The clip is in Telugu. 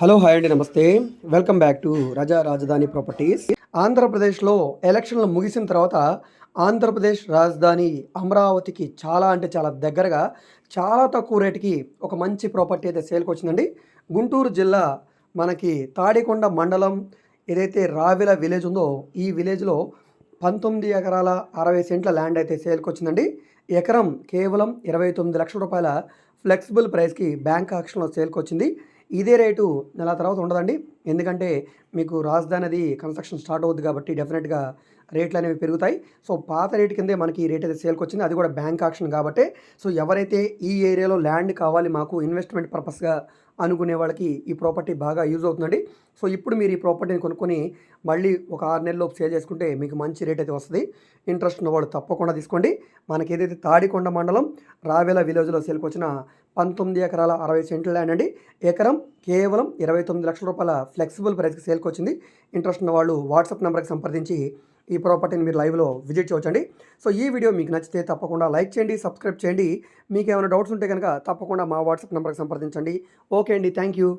హలో హాయ్ అండి నమస్తే. వెల్కమ్ బ్యాక్ టు రజా రాజధాని ప్రాపర్టీస్. ఆంధ్రప్రదేశ్లో ఎలక్షన్లు ముగిసిన తర్వాత ఆంధ్రప్రదేశ్ రాజధాని అమరావతికి చాలా అంటే చాలా దగ్గరగా చాలా తక్కువ రేటుకి ఒక మంచి ప్రాపర్టీ అయితే సేల్కి వచ్చిందండి. గుంటూరు జిల్లా మనకి తాడికొండ మండలం ఏదైతే రావిల విలేజ్ ఉందో ఈ విలేజ్లో పంతొమ్మిది ఎకరాల అరవై సెంట్ల ల్యాండ్ అయితే సేల్కి వచ్చిందండి. ఎకరం కేవలం ఇరవై తొమ్మిది లక్షల రూపాయల ఫ్లెక్సిబుల్ ప్రైస్కి బ్యాంక్ ఆక్షన్లో సేల్కి వచ్చింది. ఇదే రేటు నెల తర్వాత ఉండదండి. ఎందుకంటే మీకు రాజధాని అది కన్స్ట్రక్షన్ స్టార్ట్ అవుద్ది కాబట్టి డెఫినెట్గా రేట్లు అనేవి పెరుగుతాయి. సో పాత రేట్ కిందే మనకి ఈ రేట్ అయితే సేల్కి వచ్చింది. అది కూడా బ్యాంక్ ఆక్షన్ కాబట్టి. సో ఎవరైతే ఈ ఏరియాలో ల్యాండ్ కావాలి మాకు ఇన్వెస్ట్మెంట్ పర్పస్గా అనుకునే వాళ్ళకి ఈ ప్రాపర్టీ బాగా యూజ్ అవుతుందండి. సో ఇప్పుడు మీరు ఈ ప్రాపర్టీని కొనుక్కొని మళ్ళీ ఒక ఆరు నెలల్లో సేల్ చేసుకుంటే మీకు మంచి రేట్ అయితే వస్తుంది. ఇంట్రెస్ట్ ఉన్న వాళ్ళు తప్పకుండా తీసుకోండి. మనకి ఏదైతే తాడికొండ మండలం రావేల విలేజ్లో సేల్కి వచ్చిన పంతొమ్మిది ఎకరాల అరవై సెంట్ల ల్యాండ్ అండి. ఎకరం కేవలం ఇరవై తొమ్మిది లక్షల రూపాయల ఫ్లెక్సిబుల్ ప్రైస్కి సేల్కి వచ్చింది. ఇంట్రెస్ట్ ఉన్న వాళ్ళు వాట్సాప్ నెంబర్కి సంప్రదించి ఈ ప్రాపర్టీని మీరు లైవ్లో విజిట్ చేయవచ్చండి సో ఈ వీడియో మీకు నచ్చితే తప్పకుండా లైక్ చేయండి సబ్స్క్రైబ్ చేయండి. మీకు ఏమైనా డౌట్స్ ఉంటే కనుక తప్పకుండా మా వాట్సాప్ నెంబర్కి సంప్రదించండి. ఓకే అండి థ్యాంక్ యూ.